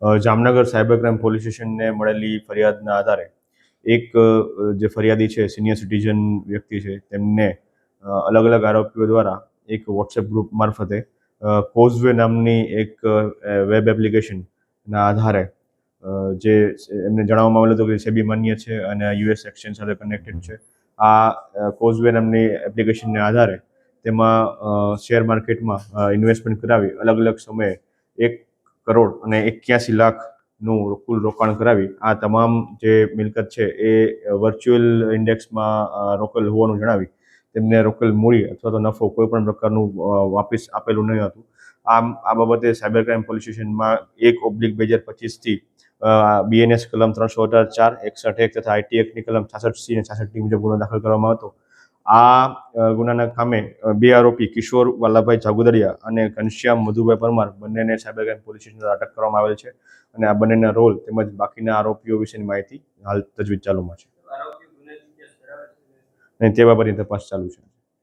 Jamnagar cyber crime police સ્ટેશનને મળેલી ફરિયાદના આધારે એક જે ફરિયાદી છે, સિનિયર સિટીઝન વ્યક્તિ છે, તેમને અલગ અલગ આરોપીઓ દ્વારા એક વોટ્સએપ ગ્રુપ મારફતે કોઝવે નામની એક વેબ એપ્લિકેશનના આધારે જે એમને જણાવવામાં આવેલું હતું કે સેબી માન્ય છે અને યુએસ એક્સચેન્જ સાથે કનેક્ટેડ છે, આ કોઝવે નામની એપ્લિકેશનને આધારે તેમાં શેર માર્કેટમાં ઇન્વેસ્ટમેન્ટ કરાવી અલગ અલગ સમયે એક કરોડ અને એક્યાસી લાખનું કુલ રોકાણ કરાવી આ તમામ જે મિલકત છે એ વર્ચ્યુઅલ ઇન્ડેક્સમાં રોકેલ હોવાનું જણાવી તેમને રોકેલ મૂડી અથવા તો નફો કોઈ પણ પ્રકારનું વાપીસ આપેલું નહીં હતું. આમ, આ બાબતે સાયબર ક્રાઇમ પોલીસ સ્ટેશનમાં એક ઓબ્લિક બે હજાર પચીસથી બીએનએસ કલમ ત્રણસો અઢાર ચાર, એકસઠ એક તથા આઈટી એક્ટની કલમ છાસઠ સી અને છાસઠ ટી મુજબ ગુનો દાખલ કરવામાં હતો આ ગુનાના કામે બે આરોપી કિશોર વાલાભાઈ જાગુદરિયા અને ઘનશ્યામ મધુભાઈ પરમાર બંનેને સાયબર ક્રાઇમ પોલીસ સ્ટેશન અટક કરવામાં આવેલ છે અને આ બંનેના રોલ તેમજ બાકીના આરોપીઓ વિશેની માહિતી હાલ તજવીજ ચાલુમાં છે. અને તે બાબતની તપાસ ચાલુ છે.